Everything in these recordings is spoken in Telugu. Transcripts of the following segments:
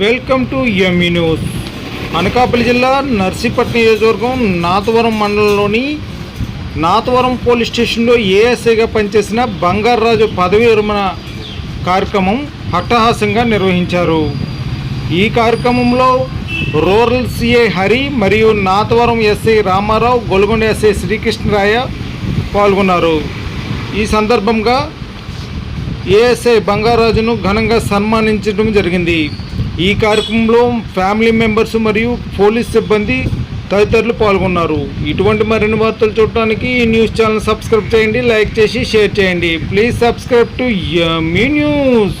Welcome to M E news. Anakapalli జిల్లా నర్సీపట్నం నియోజకవర్గం నాతవరం మండలంలోని నాతవరం పోలీస్ స్టేషన్లో ఏఎస్ఐగా పనిచేసిన బంగారరాజు పదవి విరమణ కార్యక్రమం హట్టహాసంగా నిర్వహించారు. ఈ కార్యక్రమంలో రూరల్ సిఐ హరి మరియు నాతవరం ఎస్ఐ రామారావు గొల్గొండ ఎస్ఐ శ్రీకృష్ణరాయ పాల్గొన్నారు. ఈ సందర్భంగా ఏఎస్ఐ బంగారాజును ఘనంగా సన్మానించడం జరిగింది. ఈ కార్యక్రమంలో ఫ్యామిలీ మెంబర్స్ మరియు పోలీస్ సిబ్బంది తదితరులు పాల్గొన్నారు. ఇటువంటి మరిన్ని వార్తలు చూడటానికి ఈ న్యూస్ ఛానల్ సబ్స్క్రైబ్ చేయండి లైక్ చేసి షేర్ చేయండి. Please subscribe to me news.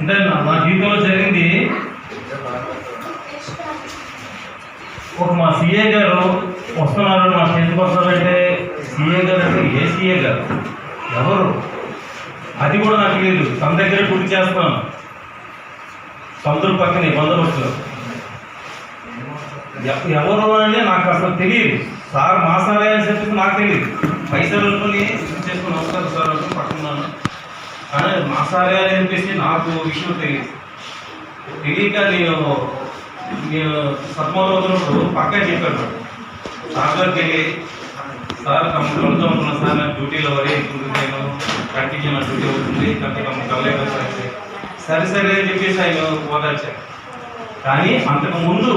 అంటే నా- మా జీవితంలో జరిగింది ఒక మా సీఏ గారు వస్తున్నారు మా చేతికి వస్తారంటే సీఏ గారు అంటే ఏ సీఏ గారు? ఎవరు? అది కూడా నాకు లేదు తన దగ్గర గుర్తు చేస్తాను సముద్రం పక్కనే బందోబస్తులో. వచ్చారు ఎవరు అని నాకు అసలు తెలియదు సార్ మా సారే అని చెప్పి నాకు తెలియదు పైసలు చేసుకుని వస్తారు సార్. కానీ మా సారే అని చెప్పేసి నాకు విషయం తెలియదు. తెలియక నేను నేను సత్మలో వదిలినప్పుడు పక్కా చెప్పాను సార్ గారికి వెళ్ళి సార్ కంప్యూటర్తో ఉంటున్న సార్ నాకు డ్యూటీలో వరే ఇప్పుడు నేను కంటిన్యూ నా డ్యూటీ అవుతుంది కంపెనీ కలలేదు సార్ సరే సరే అని చెప్పేసి ఆయన ఓదార్చారు కానీ అంతకు ముందు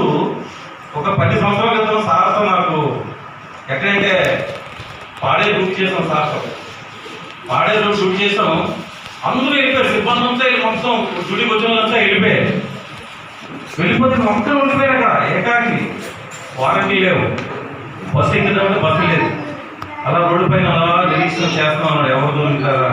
ఒక పది సంవత్సరాల క్రితం సార్తో నాకు ఎక్కడైతే పాడే బుక్ చేసాం సార్తో. పాడేలో రోజు షూట్ చేసాం అందరూ వెళ్ళిపోయారు సిబ్బంది అంతా మొత్తం డ్యూటీకి వచ్చిన వాళ్ళంతా వెళ్ళిపోయారు. వెళ్ళిపోతే మొత్తం ఉండిపోయారు అక్కడ ఏకాకి. వారంటీ లేవు. బస్సు ఎక్కితే బస్సు లేదు. అలా రోడ్డు పైన అలా నిరీక్షణ చేస్తున్నాం అన్నాడు ఎవరు దొరుకుతారా